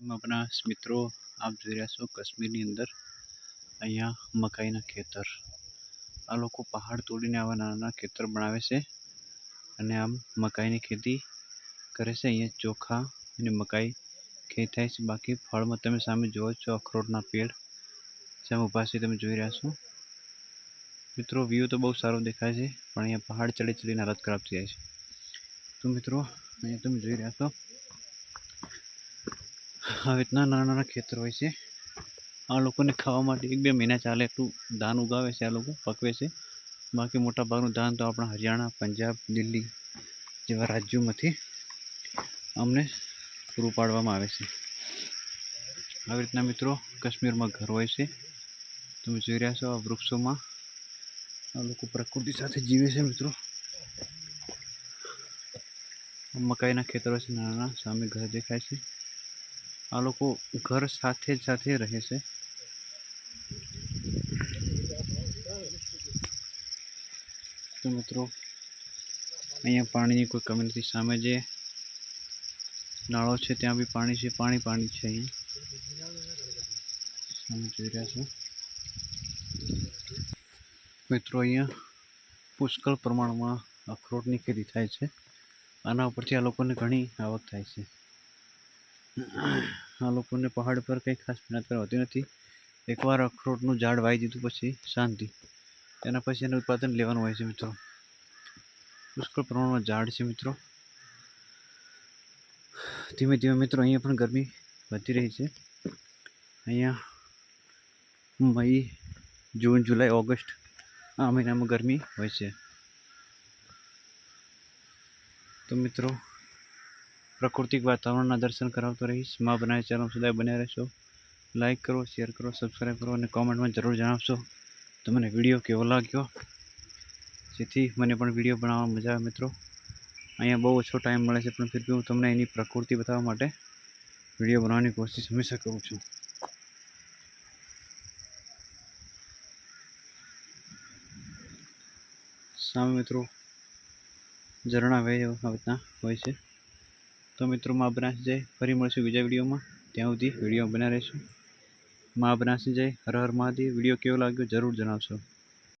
આપણા મિત્રો આપ જોઈ રહ્યા છો કાશ્મીરની અંદર અહીંયા મકાઈના ખેતર. આ લોકો પહાડ તોડીને આવા નાના નાના ખેતર બનાવે છે અને આમ મકાઈની ખેતી કરે છે. અહીંયા ચોખા અને મકાઈ ખેતી થાય છે. બાકી ફળમાં તમે સામે જુઓ છો અખરોટના પેડ સામે ઊભા છે. તમે જોઈ રહ્યા છો. મિત્રો વ્યૂ તો બહુ સારો દેખાય છે, પણ અહીંયા પહાડ ચડી ચડીને હાલત ખરાબ થઈ જાય છે. તો મિત્રો, અહીંયા તમે જોઈ રહ્યા છો આવી રીતના નાના નાના ખેતર હોય છે. આ લોકોને ખાવા માટે એક બે મહિના ચાલે એટલું ધાન ઉગાવે છે આ લોકો, પકવે છે. બાકી મોટા ભાગનું ધાન તો આપણા હરિયાણા, પંજાબ, દિલ્હી જેવા રાજ્યોમાંથી અમને પૂરું પાડવામાં આવે છે. આવી રીતના મિત્રો કાશ્મીરમાં ઘર હોય છે. તમે જોઈ રહ્યા છો આ વૃક્ષોમાં આ લોકો પ્રકૃતિ સાથે જીવે છે મિત્રો. આ મકાઈના ખેતરો છે નાના સામે ઘર દેખાય છે. આ લોકો ઘર સાથે જ સાથે રહે છે. તો મિત્રો, અહીંયા પાણીની કોઈ કમી નથી સામે જે નાળો છે, ત્યાં બી પાણી છે, પાણી પાણી છે અહીંયા સામે જોઈ રહ્યા છો. મિત્રો, અહીંયા પુષ્કળ પ્રમાણમાં અખરોટની ખેતી થાય છે. આના ઉપરથી આ લોકોને ઘણી આવક થાય છે. આ લોકોને પહાડ પર કંઈ ખાસ મહેનત કરવા હોતી નથી. એકવાર અખરોટનું ઝાડ વાવી દીધું પછી શાંતિ. એના પછી એનું ઉત્પાદન લેવાનું હોય છે મિત્રો. પુષ્કળ પ્રમાણમાં ઝાડ છે મિત્રો. ધીમે ધીમે મિત્રો અહીંયા પણ ગરમી વધી રહી છે. અહીંયા મઈ, જૂન, જુલાઈ, ઓગસ્ટ આ મહિનામાં ગરમી હોય છે. તો મિત્રો પ્રાકૃતિક વાતાવરણના દર્શન કરાવતો રહીશ. મા બનાવી ચેનલ સદાય બન્યા રહેશો. લાઇક કરો શેર કરો સબસ્ક્રાઈબ કરો અને કોમેન્ટમાં જરૂર જણાવશો. તમને વીડિયો કેવો લાગ્યો? જેથી મને પણ વીડિયો બનાવવામાં મજા આવે મિત્રો. અહીંયા બહુ ઓછો ટાઈમ મળે છે, પણ ફિર બી હું તમને એની પ્રકૃતિ બતાવવા માટે વીડિયો બનાવવાની કોશિશ હંમેશા કરું છું. સામે મિત્રો ઝરણા વહે આવી રીતના હોય છે. તો મિત્રો, મા બ્રાંચ જાય. ફરી મળશું બીજા વિડીયોમાં. ત્યાં સુધી વીડિયો બના રહેશું. મા બ્રાંચ જય. હર હર મહાદેવ. વીડિયો કેવો લાગ્યો જરૂર જણાવશો.